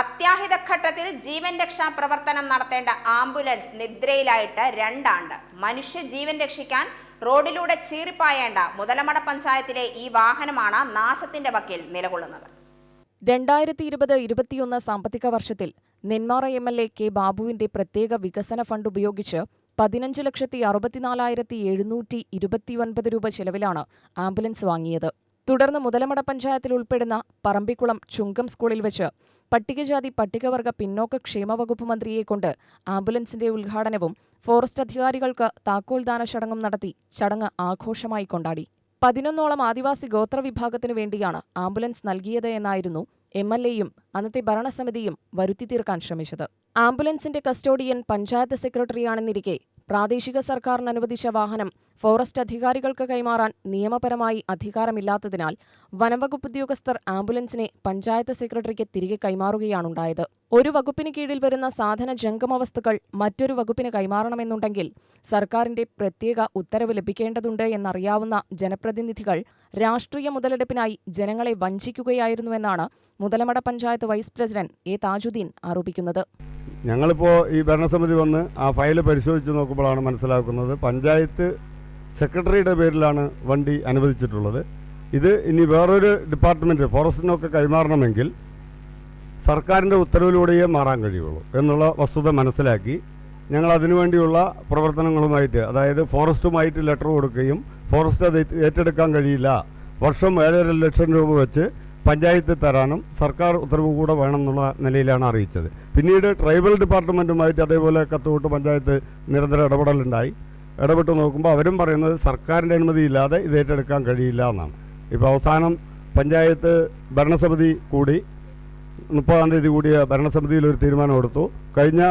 അത്യാഹിത ഘട്ടത്തിൽ ജീവൻ രക്ഷാ പ്രവർത്തനം നടത്തേണ്ട ആംബുലൻസ് നിദ്രയിലായിട്ട് രണ്ടാണ്ട്. മനുഷ്യ ജീവൻ രക്ഷിക്കാൻ റോഡിലൂടെ ചീറിപ്പായേണ്ട മുതലമട പഞ്ചായത്തിലെ ഈ വാഹനമാണ് നാശത്തിന്റെ വക്കിൽ നിലകൊള്ളുന്നത്. രണ്ടായിരത്തി ഇരുപത് ഇരുപത്തിയൊന്ന് സാമ്പത്തിക വർഷത്തിൽ Nenmara M L A K ബാബുവിന്റെ പ്രത്യേക വികസന ഫണ്ട് ഉപയോഗിച്ച് പതിനഞ്ച് ലക്ഷത്തി അറുപത്തിനാലായിരത്തി എഴുന്നൂറ്റി ഇരുപത്തിയൊൻപത് രൂപ ചെലവിലാണ് ആംബുലൻസ് വാങ്ങിയത്. തുടർന്ന് മുതലമട പഞ്ചായത്തിൽ ഉൾപ്പെടുന്ന പറമ്പിക്കുളം ചുങ്കം സ്കൂളിൽ വെച്ച് പട്ടികജാതി പട്ടികവർഗ പിന്നോക്ക ക്ഷേമ വകുപ്പ് മന്ത്രിയെക്കൊണ്ട് ആംബുലൻസിന്റെ ഉദ്ഘാടനവും ഫോറസ്റ്റ് അധികാരികൾക്ക് താക്കോൽദാന ചടങ്ങും നടത്തി ചടങ്ങ് ആഘോഷമായി കൊണ്ടാടി. പതിനൊന്നോളം ആദിവാസി ഗോത്ര ഗോത്രവിഭാഗത്തിനു വേണ്ടിയാണ് ആംബുലൻസ് നൽകിയത് എന്നായിരുന്നു എം എൽ എയും അന്നത്തെ ഭരണസമിതിയും വരുത്തി തീർക്കാൻ ശ്രമിച്ചത്. ആംബുലൻസിന്റെ കസ്റ്റോഡിയൻ പഞ്ചായത്ത് സെക്രട്ടറിയാണെന്നിരിക്കെ പ്രാദേശിക സർക്കാരിന് അനുവദിച്ച വാഹനം ഫോറസ്റ്റ് അധികാരികൾക്ക് കൈമാറാൻ നിയമപരമായി അധികാരമില്ലാത്തതിനാൽ വനംവകുപ്പ് ഉദ്യോഗസ്ഥർ ആംബുലൻസിനെ പഞ്ചായത്ത് സെക്രട്ടറിക്ക് തിരികെ കൈമാറുകയാണുണ്ടായത്. ഒരു വകുപ്പിന് കീഴിൽ വരുന്ന സാധന ജംഗമ വസ്തുക്കൾ മറ്റൊരു വകുപ്പിന് കൈമാറണമെന്നുണ്ടെങ്കിൽ സർക്കാരിന്റെ പ്രത്യേക ഉത്തരവ് ലഭിക്കേണ്ടതുണ്ട് എന്നറിയാവുന്ന ജനപ്രതിനിധികൾ രാഷ്ട്രീയ മുതലെടുപ്പിനായി ജനങ്ങളെ വഞ്ചിക്കുകയായിരുന്നുവെന്നാണ് Muthalamada panchayat vice president A Thajudheen ആരോപിക്കുന്നത്. ഞങ്ങളിപ്പോൾ ഈ ഭരണസമിതി വന്ന് ആ ഫയൽ പരിശോധിച്ച് നോക്കുമ്പോഴാണ് മനസ്സിലാക്കുന്നത്. പഞ്ചായത്ത് സെക്രട്ടറിയുടെ പേരിലാണ് വണ്ടി അനുവദിച്ചിട്ടുള്ളത്. ഇത് ഇനി വേറൊരു ഡിപ്പാർട്ട്മെന്റ് ഫോറസ്റ്റിനൊക്കെ കൈമാറണമെങ്കിൽ സർക്കാരിന്റെ ഉത്തരവിലൂടെയേ മാറാൻ കഴിയുള്ളൂ എന്നുള്ള വസ്തുത മനസ്സിലാക്കി ഞങ്ങൾ അതിനുവേണ്ടിയുള്ള പ്രവർത്തനങ്ങളുമായിട്ട് അതായത് ഫോറസ്റ്റുമായിട്ട് ലെറ്റർ കൊടുക്കുകയും ഫോറസ്റ്റ് അത് ഏറ്റെടുക്കാൻ കഴിയില്ല. വർഷം ഏഴര ലക്ഷം രൂപ വെച്ച് പഞ്ചായത്ത് തരാനും സർക്കാർ ഉത്തരവ് കൂടെ വേണമെന്നുള്ള നിലയിലാണ് അറിയിച്ചത്. പിന്നീട് ട്രൈബൽ ഡിപ്പാർട്ട്മെന്റുമായിട്ട് അതേപോലെ കത്തുകൊട്ട് പഞ്ചായത്ത് നിരന്തരം ഇടപെടലുണ്ടായി. ഇടപെട്ട് നോക്കുമ്പോൾ അവരും പറയുന്നത് സർക്കാരിന്റെ അനുമതിയില്ലാതെ ഇത് ഏറ്റെടുക്കാൻ കഴിയില്ല എന്നാണ്. ഇപ്പോൾ അവസാനം പഞ്ചായത്ത് ഭരണസമിതി കൂടി മുപ്പതാം തീയതി കൂടിയ ഭരണസമിതിയിൽ ഒരു തീരുമാനം എടുത്തു. കഴിഞ്ഞ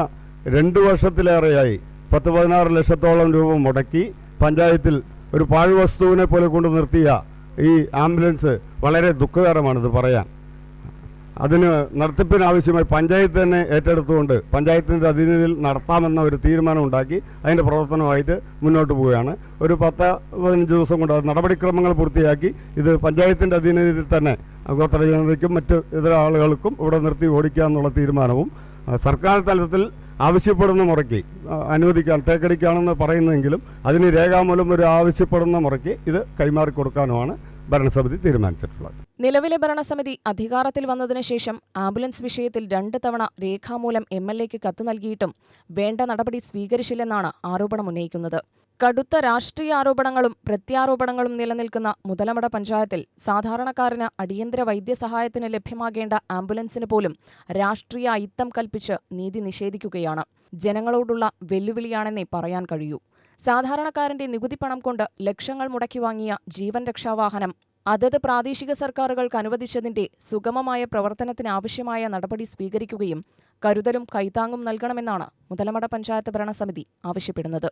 രണ്ട് വർഷത്തിലേറെയായി പത്ത് പതിനാറ് ലക്ഷത്തോളം രൂപ മുടക്കി പഞ്ചായത്തിൽ ഒരു പാഴ്വസ്തുവിനെ പോലെ കൊണ്ട് നിർത്തിയ ഈ ആംബുലൻസ് വളരെ ദുഃഖകരമാണിത് പറയാൻ അതിന് നടത്തിപ്പിനാവശ്യമായി പഞ്ചായത്ത് തന്നെ ഏറ്റെടുത്തുകൊണ്ട് പഞ്ചായത്തിന്റെ അധീനതയിൽ നടത്താമെന്ന ഒരു തീരുമാനം ഉണ്ടാക്കി അതിന്റെ പ്രവർത്തനമായിട്ട് മുന്നോട്ട് പോവുകയാണ്. ഒരു പത്ത് പതിനഞ്ച് ദിവസം കൊണ്ട് നടപടിക്രമങ്ങൾ പൂർത്തിയാക്കി ഇത് പഞ്ചായത്തിന്റെ അധീനതയിൽ തന്നെ ഗോത്ര ജനതയ്ക്കും മറ്റ് ഇതര ആളുകൾക്കും ഇവിടെ നിർത്തി ഓടിക്കുക എന്നുള്ള തീരുമാനവും സർക്കാർ തലത്തിൽ ആവശ്യപ്പെടുന്ന മുറയ്ക്ക് അനുവദിക്കാൻ തേക്കടിക്കാണെന്ന് പറയുന്നെങ്കിലും അതിന് രേഖാമൂലം ഒരു ആവശ്യപ്പെടുന്ന മുറയ്ക്ക് ഇത് കൈമാറി കൊടുക്കാനുമാണ് ഭരണസമിതി തീരുമാനിച്ചിട്ടുള്ളത്. നിലവിലെ ഭരണസമിതി അധികാരത്തിൽ വന്നതിന് ശേഷം ആംബുലൻസ് വിഷയത്തിൽ രണ്ട് തവണ രേഖാമൂലം എം എൽ എക്ക് കത്ത് നൽകിയിട്ടും വേണ്ട നടപടി സ്വീകരിച്ചില്ലെന്നാണ് ആരോപണം ഉന്നയിക്കുന്നത് കടുത്ത രാഷ്ട്രീയ ആരോപണങ്ങളും പ്രത്യാരോപണങ്ങളും നിലനിൽക്കുന്ന മുതലമട പഞ്ചായത്തിൽ സാധാരണക്കാരന് അടിയന്തര വൈദ്യസഹായത്തിന് ലഭ്യമാകേണ്ട ആംബുലൻസിന് പോലും രാഷ്ട്രീയ അയിത്തം കൽപ്പിച്ച് നീതി നിഷേധിക്കുകയാണ്. ജനങ്ങളോടുള്ള വെല്ലുവിളിയാണെന്നേ പറയാൻ കഴിയൂ. സാധാരണക്കാരന്റെ നികുതി പണം കൊണ്ട് ലക്ഷങ്ങൾ മുടക്കി വാങ്ങിയ ജീവൻ രക്ഷാവാഹനം അതത് പ്രാദേശിക സർക്കാരുകൾക്ക് അനുവദിച്ചതിന്റെ സുഗമമായ പ്രവർത്തനത്തിനാവശ്യമായ നടപടി സ്വീകരിക്കുകയും കരുതലും കൈത്താങ്ങും നൽകണമെന്നാണ് മുതലമട പഞ്ചായത്ത് ഭരണസമിതി ആവശ്യപ്പെടുന്നത്.